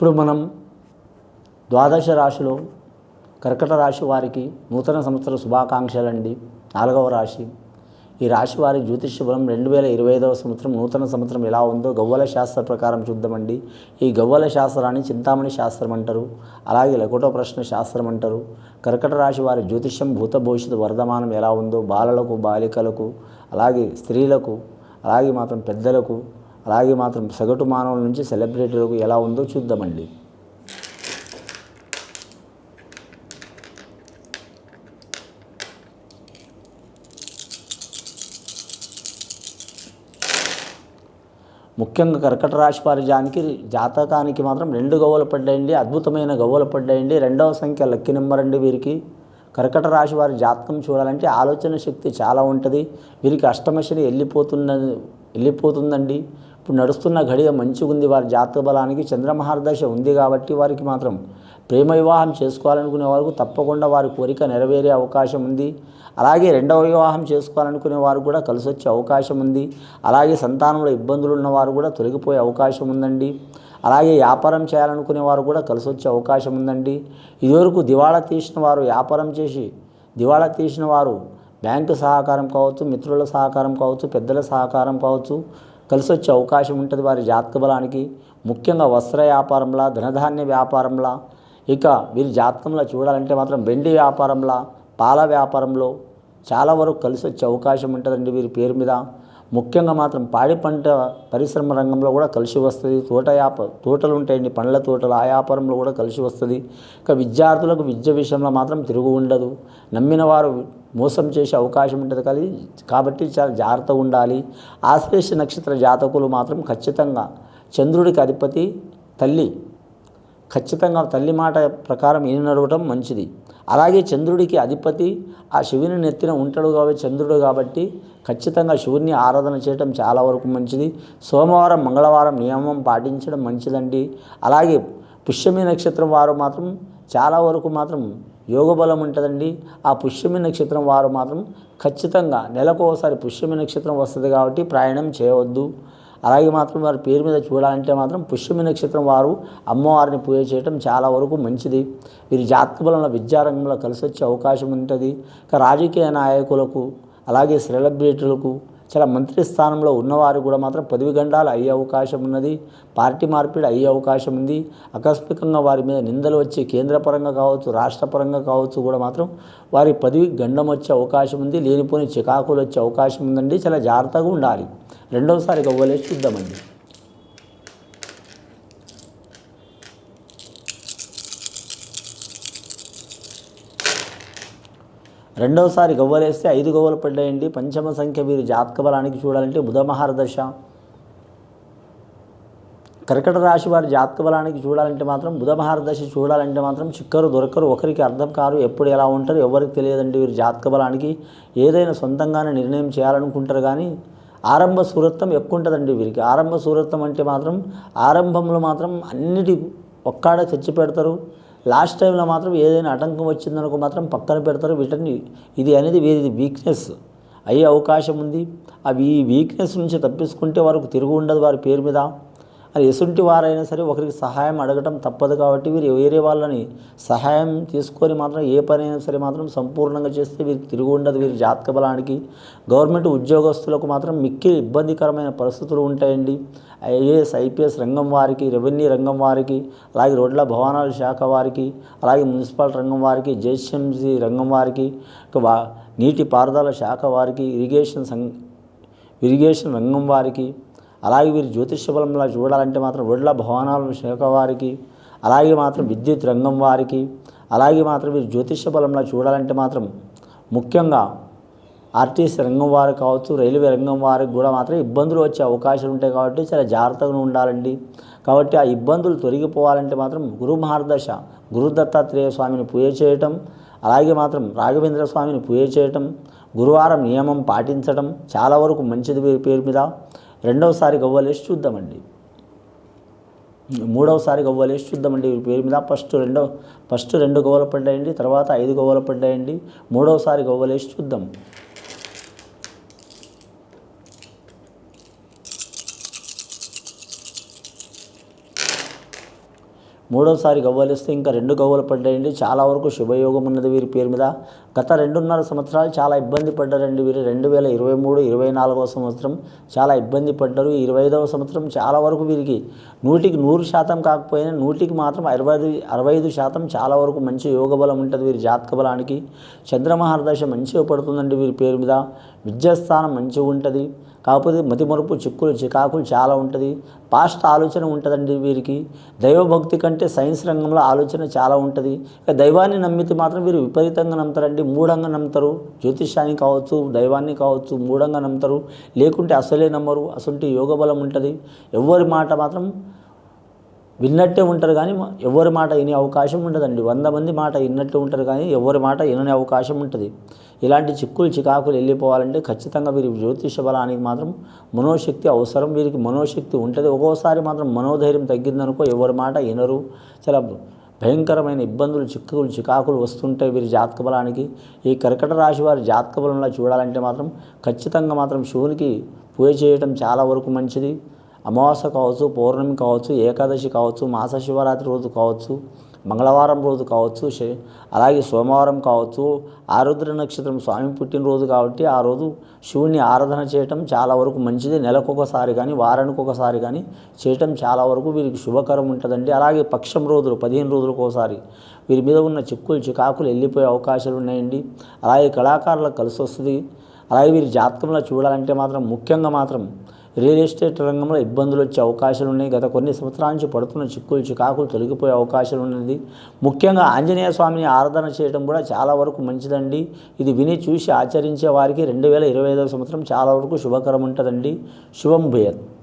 ఇప్పుడు మనం ద్వాదశ రాశిలో కర్కట రాశి వారికి నూతన సంవత్సర శుభాకాంక్షలండి. నాలుగవ రాశి. ఈ రాశి వారి జ్యోతిష్య బలం రెండు వేల ఇరవై ఐదవ సంవత్సరం నూతన సంవత్సరం ఎలా ఉందో గవ్వల శాస్త్ర ప్రకారం చూద్దామండి. ఈ గవ్వల శాస్త్రాన్ని చింతామణి శాస్త్రం అంటారు. అలాగే లకోటో ప్రశ్న శాస్త్రం అంటారు. కర్కట రాశి వారి జ్యోతిష్యం భూత భవిష్యత్తు వర్ధమానం ఎలా ఉందో బాలలకు బాలికలకు అలాగే స్త్రీలకు అలాగే మాత్రం పెద్దలకు అలాగే మాత్రం సగటు మానవుల నుంచి సెలబ్రిటీలకు ఎలా ఉందో చూద్దామండి. ముఖ్యంగా కర్కట రాశి వారి జానికి జాతకానికి మాత్రం రెండు గవ్వలు పడ్డాయండి. అద్భుతమైన గవ్వలు పడ్డాయండి. రెండవ సంఖ్య లక్కీ నెంబర్ అండి వీరికి. కర్కట రాశి వారి జాతకం చూడాలంటే ఆలోచన శక్తి చాలా ఉంటుంది. వీరికి అష్టమశని వెళ్ళిపోతున్న వెళ్ళిపోతుందండి. ఇప్పుడు నడుస్తున్న ఘడియ మంచిగా ఉంది వారి జాతక బలానికి చంద్రమహారదశ ఉంది కాబట్టి వారికి మాత్రం ప్రేమ వివాహం చేసుకోవాలనుకునే వారికి తప్పకుండా వారి కోరిక నెరవేరే అవకాశం ఉంది. అలాగే రెండవ వివాహం చేసుకోవాలనుకునే వారు కూడా కలిసి వచ్చే అవకాశం ఉంది. అలాగే సంతానంలో ఇబ్బందులు ఉన్నవారు కూడా తొలగిపోయే అవకాశం ఉందండి. అలాగే వ్యాపారం చేయాలనుకునే వారు కూడా కలిసి వచ్చే అవకాశం ఉందండి. ఇదివరకు దివాళా తీసిన వారు వ్యాపారం చేసి దివాళా తీసిన వారు బ్యాంకు సహకారం కావచ్చు మిత్రుల సహకారం కావచ్చు పెద్దల సహకారం కావచ్చు కలిసి వచ్చే అవకాశం ఉంటుంది వారి జాతక బలానికి. ముఖ్యంగా వస్త్ర వ్యాపారంలా ధనధాన్య వ్యాపారంలా. ఇక వీరి జాతకంలో చూడాలంటే మాత్రం వెండి వ్యాపారంలా పాల వ్యాపారంలో చాలా వరకు కలిసి వచ్చే అవకాశం ఉంటుందండి వీరి పేరు మీద. ముఖ్యంగా మాత్రం పాడి పంట పరిశ్రమ రంగంలో కూడా కలిసి వస్తుంది. తోట యాప తోటలు ఉంటాయండి. పండ్ల తోటలు ఆ వ్యాపారంలో కూడా కలిసి వస్తుంది. ఇక విద్యార్థులకు విద్య విషయంలో మాత్రం తిరుగు ఉండదు. నమ్మిన వారు మోసం చేసే అవకాశం ఉంటుంది కానీ కాబట్టి చాలా జాగ్రత్తగా ఉండాలి. ఆశ్లేష నక్షత్ర జాతకులు మాత్రం ఖచ్చితంగా చంద్రుడికి అధిపతి తల్లి. ఖచ్చితంగా తల్లి మాట ప్రకారం ఈయన నడవటం మంచిది. అలాగే చంద్రుడికి అధిపతి ఆ శివుని నెత్తిన ఉంటాడు కాబట్టి చంద్రుడు కాబట్టి ఖచ్చితంగా శివుని ఆరాధన చేయటం చాలా వరకు మంచిది. సోమవారం మంగళవారం నియమం పాటించడం మంచిదండి. అలాగే పుష్యమి నక్షత్రం వారు మాత్రం చాలా వరకు మాత్రం యోగ బలం ఉంటుందండి. ఆ పుష్యమి నక్షత్రం వారు మాత్రం ఖచ్చితంగా నెలకు ఒకసారి పుష్యమి నక్షత్రం వస్తుంది కాబట్టి ప్రయాణం చేయవద్దు. అలాగే మాత్రం వారి పేరు మీద చూడాలంటే మాత్రం పుష్యమి నక్షత్రం వారు అమ్మవారిని పూజ చేయటం చాలా వరకు మంచిది. వీరి జాతక బలంలో విద్యారంగంలో కలిసి వచ్చే అవకాశం ఉంటుంది. ఇక రాజకీయ నాయకులకు అలాగే సెలబ్రిటీలకు చాలా మంత్రి స్థానంలో ఉన్నవారు కూడా మాత్రం పదవి గండాలు అయ్యే అవకాశం ఉన్నది. పార్టీ మార్పిడి అయ్యే అవకాశం ఉంది. ఆకస్మికంగా వారి మీద నిందలు వచ్చి కేంద్ర పరంగా కావచ్చు రాష్ట్ర పరంగా కావచ్చు కూడా మాత్రం వారి పదవి గండం వచ్చే అవకాశం ఉంది. లేనిపోని చికాకులు వచ్చే అవకాశం ఉందండి. చాలా జాగ్రత్తగా ఉండాలి. రెండవసారి గవ్వలేసి చూద్దామండి. రెండవసారి గవ్వలేస్తే ఐదు గవ్వలు పడ్డాయండి. పంచమ సంఖ్య వీరి జాతక బలానికి చూడాలంటే బుధ మహారదశ కర్కట రాశి వారి జాతక బలానికి చూడాలంటే మాత్రం బుధ మహారదశ చూడాలంటే మాత్రం చిక్కరు దొరకరు ఒకరికి అర్థం కారు ఎప్పుడు ఎలా ఉంటారు ఎవరికి తెలియదండి వీరి జాతక బలానికి ఏదైనా సొంతంగానే నిర్ణయం చేయాలనుకుంటారు కానీ ఆరంభ సూరత్వం ఎక్కువ ఉంటుందండి వీరికి. ఆరంభ సూరత్వం అంటే మాత్రం ఆరంభంలో మాత్రం అన్నిటి ఒక్కాడ చచ్చి పెడతారు. లాస్ట్ టైంలో మాత్రం ఏదైనా ఆటంకం వచ్చిందనుకో మాత్రం పక్కన పెడతారు వీటిని ఇది అనేది వీరిది వీక్నెస్ అయ్యే అవకాశం ఉంది. అవి ఈ వీక్నెస్ నుంచి తప్పించుకుంటే వారికి తిరుగు ఉండదు వారి పేరు మీద. అది ఎసుంటి వారైనా సరే ఒకరికి సహాయం అడగటం తప్పదు కాబట్టి వీరు వేరే వాళ్ళని సహాయం తీసుకొని మాత్రం ఏ పనైనా సరే మాత్రం సంపూర్ణంగా చేస్తే వీరికి తిరిగి ఉండదు వీరి జాతక బలానికి. గవర్నమెంట్ ఉద్యోగస్తులకు మాత్రం మిక్కిలి ఇబ్బందికరమైన పరిస్థితులు ఉంటాయండి. ఐఏఎస్ ఐపీఎస్ రంగం వారికి రెవెన్యూ రంగం వారికి అలాగే రోడ్ల భవనాల శాఖ వారికి అలాగే మున్సిపల్ రంగం వారికి జేహెచ్ఎంసీ రంగం వారికి వా- నీటి పారుదల శాఖ వారికి ఇరిగేషన్ సం ఇరిగేషన్ రంగం వారికి అలాగే వీరు జ్యోతిష్య బలంలా చూడాలంటే మాత్రం రోడ్ల భవనాల శాఖ వారికి అలాగే మాత్రం విద్యుత్ రంగం వారికి అలాగే మాత్రం వీరు జ్యోతిష బలంలా చూడాలంటే మాత్రం ముఖ్యంగా ఆర్టీసీ రంగం వారు కావచ్చు రైల్వే రంగం వారికి కూడా మాత్రం ఇబ్బందులు వచ్చే అవకాశాలు ఉంటాయి కాబట్టి చాలా జాగ్రత్తగా ఉండాలండి. కాబట్టి ఆ ఇబ్బందులు తొలగిపోవాలంటే మాత్రం గురు మహార్దశ గురు దత్తాత్రేయ స్వామిని పూజ చేయటం అలాగే మాత్రం రాఘవేంద్ర స్వామిని పూజ చేయటం గురువారం నియమం పాటించడం చాలా వరకు మంచిది వీరి పేరు మీద. రెండవసారి గవ్వలేసి చూద్దామండి. మూడవసారి గవ్వలేసి చూద్దామండి వీరి పేరు మీద. ఫస్ట్ రెండో ఫస్ట్ రెండు గవ్వలు పడ్డాయండి తర్వాత ఐదు గవ్వలు పడ్డాయండి. మూడవసారి గవ్వలేసి చూద్దాం. మూడోసారి గవ్వలిస్తే ఇంకా రెండు గవ్వలు పడ్డాయండి. చాలా వరకు శుభయోగం ఉన్నది వీరి పేరు మీద. గత రెండున్నర సంవత్సరాలు చాలా ఇబ్బంది పడ్డారండి వీరు. రెండు వేల ఇరవై మూడు ఇరవై నాలుగవ సంవత్సరం చాలా ఇబ్బంది పడ్డారు. ఇరవై ఐదవ సంవత్సరం చాలా వరకు వీరికి నూటికి నూరు శాతం కాకపోయినా నూటికి మాత్రం అరవై ఐదు అరవై ఐదు శాతం చాలా వరకు మంచి యోగ బలం ఉంటుంది వీరి జాతక బలానికి. చంద్రమహారదశ మంచిగా పడుతుందండి వీరి పేరు మీద. విద్యాస్థానం మంచిగా ఉంటుంది. కాకపోతే మతిమరుపు చిక్కులు చికాకులు చాలా ఉంటుంది. పాస్ట్ ఆలోచన ఉంటుందండి వీరికి. దైవభక్తి కంటే సైన్స్ రంగంలో ఆలోచన చాలా ఉంటుంది. ఇక దైవాన్ని నమ్మితే మాత్రం వీరు విపరీతంగా నమ్ముతారండి. మూఢంగా నమ్ముతారు. జ్యోతిష్యాన్ని కావచ్చు దైవాన్ని కావచ్చు మూఢంగా నమ్ముతారు. లేకుంటే అసలే నమ్మరు. అసలు యోగ బలం ఉంటుంది. ఎవరి మాట మాత్రం విన్నట్టే ఉంటారు కానీ ఎవరి మాట వినే అవకాశం ఉండదండి. వంద మంది మాట విన్నట్టు ఉంటారు కానీ ఎవరి మాట వినని అవకాశం ఉంటుంది. ఇలాంటి చిక్కులు చికాకులు వెళ్ళిపోవాలంటే ఖచ్చితంగా వీరి జ్యోతిష బలానికి మాత్రం మనోశక్తి అవసరం. వీరికి మనోశక్తి ఉంటుంది. ఒక్కోసారి మాత్రం మనోధైర్యం తగ్గిందనుకో ఎవరి మాట వినరు. చాలా భయంకరమైన ఇబ్బందులు చిక్కులు చికాకులు వస్తుంటాయి వీరి జాతక బలానికి. ఈ కర్కట రాశి వారి జాతక బలంలో చూడాలంటే మాత్రం ఖచ్చితంగా మాత్రం శివునికి పూజ చేయడం చాలా వరకు మంచిది. అమావాస్య కావచ్చు పౌర్ణమి కావచ్చు ఏకాదశి కావచ్చు మాస శివరాత్రి రోజు కావచ్చు మంగళవారం రోజు కావచ్చు అలాగే సోమవారం కావచ్చు ఆరుద్ర నక్షత్రం స్వామి పుట్టినరోజు కాబట్టి ఆ రోజు శివుణ్ణి ఆరాధన చేయటం చాలా వరకు మంచిది. నెలకొకసారి కానీ వారానికి ఒకసారి కానీ చేయటం చాలా వరకు వీరికి శుభకరం ఉంటుందండి. అలాగే పక్షం రోజులు పదిహేను రోజులకు ఒకసారి వీరి మీద ఉన్న చిక్కులు చికాకులు వెళ్ళిపోయే అవకాశాలు ఉన్నాయండి. అలాగే కళాకారులకు కలిసి వస్తుంది. అలాగే వీరి జాతకంలో చూడాలంటే మాత్రం ముఖ్యంగా మాత్రం రియల్ ఎస్టేట్ రంగంలో ఇబ్బందులు వచ్చే అవకాశాలు ఉన్నాయి. గత కొన్ని సంవత్సరాల నుంచి పడుతున్న చిక్కులు చికాకులు తొలగిపోయే అవకాశాలు ఉన్నది. ముఖ్యంగా ఆంజనేయ స్వామిని ఆరాధన చేయడం కూడా చాలా వరకు మంచిదండి. ఇది విని చూసి ఆచరించే వారికి రెండు వేల ఇరవై ఐదవ సంవత్సరం చాలా వరకు శుభకరం ఉంటుందండి. శుభం భూయత్.